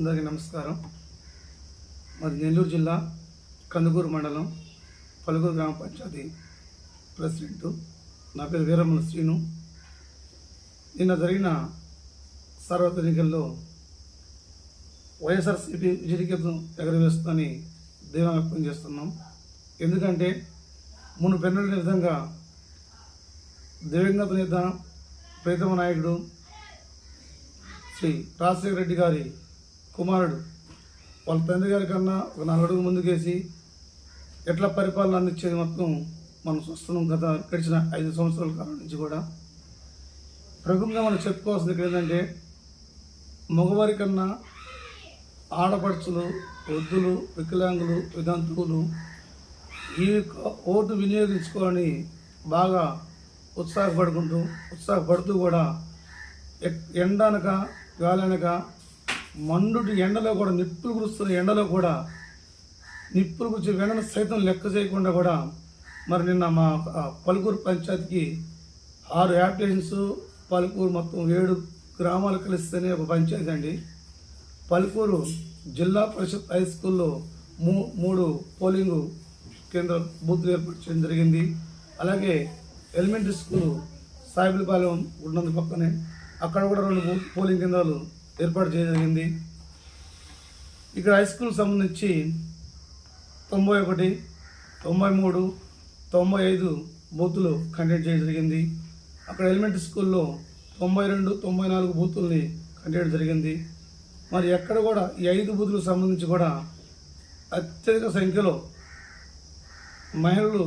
అందరికీ నమస్కారం. మాది నెల్లూరు జిల్లా కందుకూరు మండలం పలుకూరు గ్రామ పంచాయతీ ప్రెసిడెంట్. నా పేరు వీరమ్మల శ్రీను. నిన్న జరిగిన సార్వత్రిక ఎన్నికల్లో వైఎస్ఆర్సీపీ విజయకేతం ఎగరవేస్తుందని ధీమా వ్యక్తం చేస్తున్నాం. ఎందుకంటే మును పెన్నుల విధంగా దివంగత నేత ప్రీతమ నాయకుడు శ్రీ రాజశేఖర రెడ్డి గారి కుమారుడు. వాళ్ళ తండ్రి గారి కన్నా ఒక నాలుగు ముందుకేసి ఎట్లా పరిపాలన అందించేది మొత్తం మనం చూస్తున్నాం గత గడిచిన ఐదు సంవత్సరాల కాలం నుంచి కూడా. ప్రముఖంగా మనం చెప్పుకోవాల్సింది ఇక్కడ ఏంటంటే మగవారి కన్నా ఆడపడుచులు వృద్ధులు వికలాంగులు వితంతువులు ఈ యొక్క ఓటు వినియోగించుకొని బాగా ఉత్సాహపడుకుంటూ ఉత్సాహపడుతూ కూడా ఎండనక గాలనక మండుటి ఎండలో కూడా నిప్పులు కురుస్తున్న ఎండలో కూడా నిప్పులు గురించి వెనను సైతం లెక్క చేయకుండా కూడా మరి నిన్న మా పలుకూరు పంచాయతీకి ఆరు యాప్లికేషన్స్ పలుకూరు మొత్తం ఏడు గ్రామాలు కలిస్తేనే ఒక పంచాయతీ అండి. పలుకూరు జిల్లా పరిషత్ హై స్కూల్లో మూ మూడు పోలింగ్ కేంద్ర బూత్లు ఏర్పాటు చేయడం జరిగింది. అలాగే ఎలిమెంటరీ స్కూల్ సాయిబులపాలెం ఉన్నందు పక్కనే అక్కడ కూడా రెండు పోలింగ్ కేంద్రాలు ఏర్పాటు చేయగలిగింది జరిగింది. ఇక్కడ హై స్కూల్ సంబంధించి తొంభై ఒకటి తొంభై మూడు తొంభై ఐదు బూతులు కండక్ట్ చేయడం జరిగింది. అక్కడ ఎలిమెంటరీ స్కూల్లో తొంభై రెండు తొంభై నాలుగు బూతుల్ని కండక్ట్ జరిగింది. మరి ఎక్కడ కూడా ఈ ఐదు బూతులకు సంబంధించి కూడా అత్యధిక సంఖ్యలో మహిళలు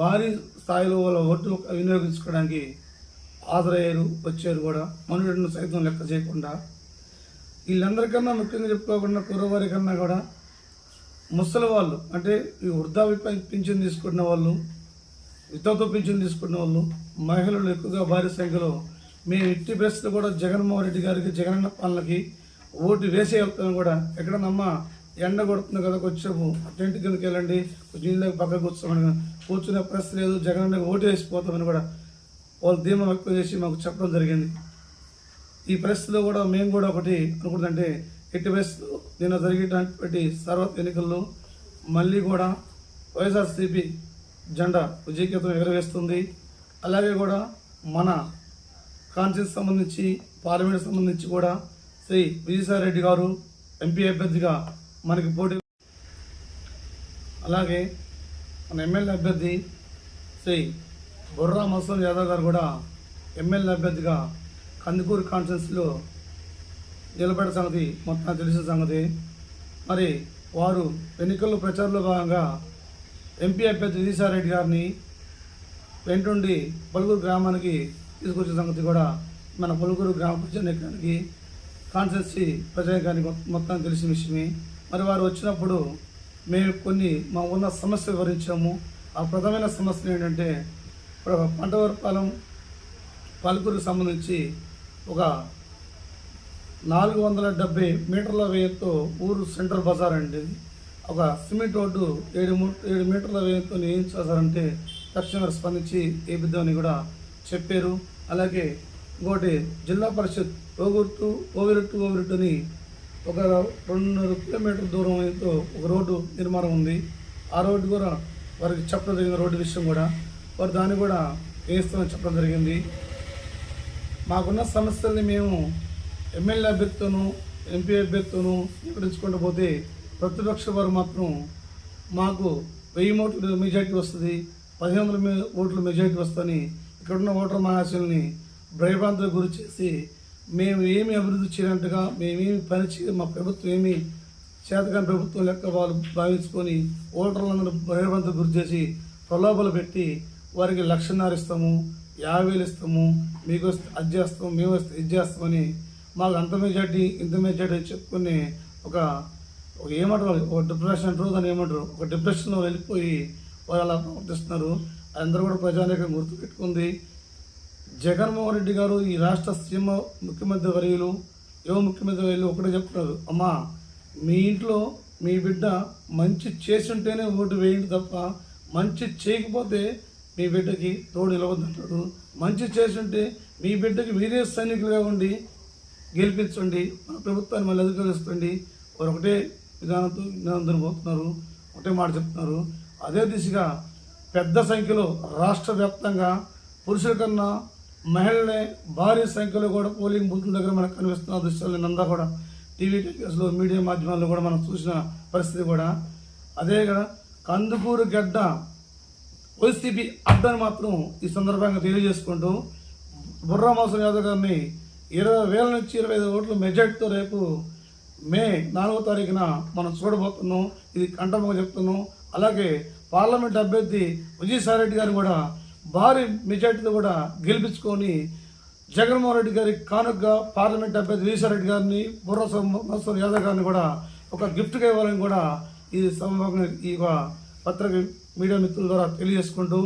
భారీ స్థాయిలో వాళ్ళ ఓట్లు వినియోగించుకోవడానికి హాజరయ్యారు వచ్చారు కూడా. మనుషులను సైతం లెక్క చేయకుండా వీళ్ళందరికన్నా ముఖ్యంగా చెప్పుకోకుండా కుర్రవారి కన్నా కూడా ముసలి వాళ్ళు అంటే ఈ వృద్ధాప్య పింఛన్ తీసుకున్న వాళ్ళు వితంతు పింఛన్ తీసుకున్న వాళ్ళు మహిళలు ఎక్కువగా భారీ సంఖ్యలో మేము ఇట్టి బెస్ట్ కూడా జగన్మోహన్ రెడ్డి గారికి జగనన్న పాలనకి ఓటు వేసే వెళ్తాను కూడా ఎక్కడనమ్మా ఎండ కొడుతుంది కదా కొంచెం టెంట్ కిందకి వెళ్ళండి కొంచెం ఇళ్ళ పక్కకు కూర్చోమని కూర్చునే పరిస్థితి లేదు జగన్ ఓటు వేసిపోతామని కూడా వాళ్ళు ధీమా వ్యక్తం చేసి మాకు చెప్పడం జరిగింది. ఈ పరిస్థితిలో కూడా మేము కూడా ఒకటి అనుకుంటుందంటే ఎట్టి పరిస్థితులు నిన్న జరిగేటటువంటి సర్వత్ర ఎన్నికల్లో మళ్ళీ కూడా వైఎస్ఆర్సీపీ జెండా విజయకేతం ఎగరవేస్తుంది. అలాగే కూడా మన కాన్షియస్ సంబంధించి పార్లమెంట్ సంబంధించి కూడా శ్రీ విజయసాయి రెడ్డి గారు ఎంపీ అభ్యర్థిగా మనకి పోటీ అలాగే మన ఎమ్మెల్యే అభ్యర్థి శ్రీ బుర్రా మసూద్ యాదవ్ గారు కూడా ఎమ్మెల్యే అభ్యర్థిగా కందుకూరు కాన్ఫరెన్స్లో నిలబడే సంగతి మొత్తం తెలిసిన సంగతి. మరి వారు ఎన్నికల్లో ప్రచారంలో భాగంగా ఎంపీ అభ్యర్థి విజయసాయిరెడ్డి గారిని వెంటుండి పలుగురు గ్రామానికి తీసుకొచ్చిన సంగతి కూడా మన పలుగురు గ్రామ ప్రజానీకానికి కాన్స్టిట్యూన్సీ ప్రజానికానికి మొత్తం తెలిసిన విషయమే. మరి వారు వచ్చినప్పుడు మేము కొన్ని మా ఉన్న సమస్య వివరించాము. ఆ ప్రధానమైన సమస్యలు ఏంటంటే ఇప్పుడు పంటవరపాలెం పలుకురికి సంబంధించి ఒక నాలుగు వందల డెబ్బై మీటర్ల వ్యయంతో ఊరు సెంట్రల్ బజార్ అండి ఒక సిమెంట్ రోడ్డు ఏడు మూ- ఏడు మీటర్ల వ్యయంతో ఏం చేశారంటే తక్షణ స్పందించి ఏపిద్దామని కూడా చెప్పారు. అలాగే ఇంకోటి జిల్లా పరిషత్ ఓగుర్టు ఓవిరెట్టు ఓవిరెట్టు అని ఒక రెండున్నర కిలోమీటర్ దూరం అయితే ఒక రోడ్డు నిర్మాణం ఉంది. ఆ రోడ్డు కూడా వారికి చెప్పడం జరిగింది రోడ్డు విషయం కూడా. వారు దాన్ని కూడా వేస్తామని చెప్పడం జరిగింది. మాకున్న సమస్యల్ని మేము ఎమ్మెల్యే అభ్యర్థులను ఎంపీ అభ్యర్థులను వివరించుకుంటూ పోతే ప్రతిపక్ష వారు మాత్రం మాకు వెయ్యి ఓట్లు మెజార్టీ వస్తుంది పదిహేను వందల మె- ఓట్ల మెజార్టీ వస్తుందని ఇక్కడున్న ఓటర్ మహాశయుల్ని భయభ్రాంతులకు గురి చేసి మేము ఏమి అభివృద్ధి చేయనట్టుగా మేమేమి పని మా ప్రభుత్వం ఏమి చేతకాని ప్రభుత్వం లెక్క వాళ్ళు భావించుకొని ఓటర్లందరూ భయభ్రాంతులకు గురి చేసి ప్రలోభాలు పెట్టి వారికి లక్షన్నర ఇస్తాము యాభై వేలు ఇస్తాము మీకు వస్తే అది చేస్తాము మేము వస్తే ఇది చేస్తామని మాకు అంత మెజార్టీ ఇంత మెజార్టీ చెప్పుకొని ఒక ఒక ఏమంటారు వాళ్ళు? ఒక డిప్రెషన్ అంటారు దాన్ని ఏమంటారు ఒక డిప్రెషన్లో వెళ్ళిపోయి వాళ్ళు అలా ప్రవర్తిస్తున్నారు అందరూ కూడా ప్రజానికం గుర్తుపెట్టుకుంది జగన్మోహన్ రెడ్డి గారు ఈ రాష్ట్ర సీఎం ముఖ్యమంత్రి వర్యులు యువ ముఖ్యమంత్రి వర్యులు ఒకటే చెప్తున్నారు అమ్మా మీ ఇంట్లో మీ బిడ్డ మంచి చేసి ఉంటేనే ఓటు వేయండి తప్ప మంచి చేయకపోతే మీ బిడ్డకి తోడు నిలవద్దంటాడు. మంచి చేసుంటే మీ బిడ్డకి వీరే సైనికులుగా ఉండి గెలిపించండి. మన ప్రభుత్వాన్ని మళ్ళీ అధికారిస్తుంది వారు ఒకటే విధానంతో విధానంతో పోతున్నారు. ఒకటే మాట చెప్తున్నారు. అదే దిశగా పెద్ద సంఖ్యలో రాష్ట్ర వ్యాప్తంగా పురుషుల కన్నా మహిళలే భారీ సంఖ్యలో కూడా పోలింగ్ బూత్ల దగ్గర మనకు కనిపిస్తున్న దృశ్యాలు నిన్నంతా కూడా టీవీ టెలివిజన్లో మీడియా మాధ్యమాల్లో కూడా మనం చూసిన పరిస్థితి కూడా అదే కదా. కందుకూరు గడ్డ వైసీపీ అడ్డని మాత్రం ఈ సందర్భంగా తెలియజేసుకుంటూ బుర్రా మోసం యాదవ్ గారిని ఇరవై వేల నుంచి ఇరవై ఐదు ఓట్ల మెజార్టీతో రేపు మే నాలుగో తారీఖున మనం చూడబోతున్నాం. ఇది కంఠంగా చెప్తున్నాం. అలాగే పార్లమెంట్ అభ్యర్థి విజయసాయి రెడ్డి గారిని కూడా భారీ మెజార్టీతో కూడా గెలిపించుకొని జగన్మోహన్ రెడ్డి గారి కానుకగా పార్లమెంట్ అభ్యర్థి విజయసాయి రెడ్డి గారిని బుర్రా మోసం యాదవ్ గారిని కూడా ఒక గిఫ్ట్గా ఇవ్వాలని కూడా ఈ సందర్భంగా ఈ పత్రిక మీడియా మిత్రుల ద్వారా తెలియజేసుకుంటూ